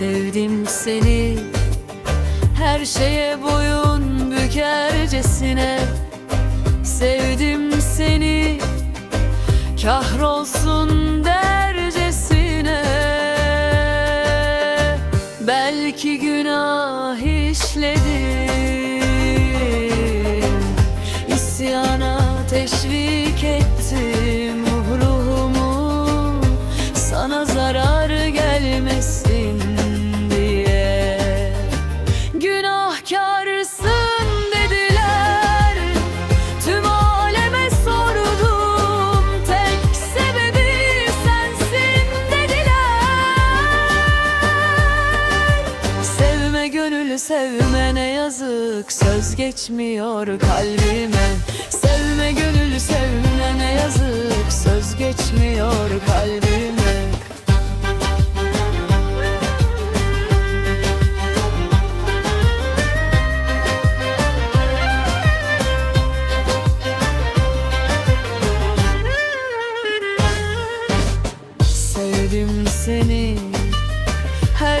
Sevdim seni. Her şeye boyun bükercesine. Sevdim seni. Kahrolsun dercesine. Belki günah işledim. İsyana teşvik ettim Günahkarsın dediler. Tüm aleme sordum Tek sebebi sensin dediler. Sevme gönül sevme ne yazık Söz geçmiyor kalbime. Sevme gönül sevme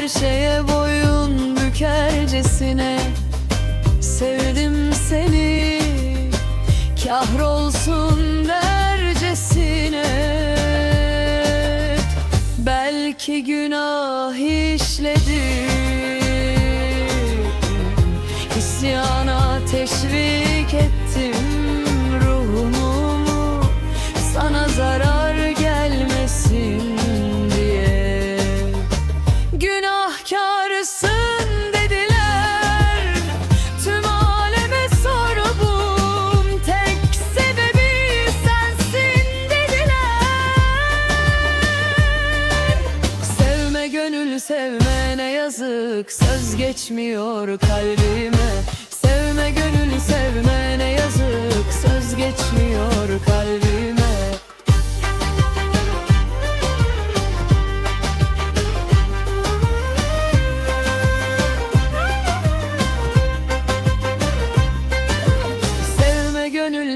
Her şeye boyun bükercesine. Sevdim seni Kahrolsun dercesine. Belki günah işledim İsyana teşvik ettim Günahkarsın dediler. Tüm aleme sordum Tek sebebi sensin dediler. Sevme gönül sevme ne yazık. Söz geçmiyor kalbime. Sevme gönül sevme ne yazık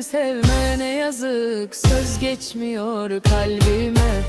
gönül sevme ne yazık Söz geçmiyor kalbime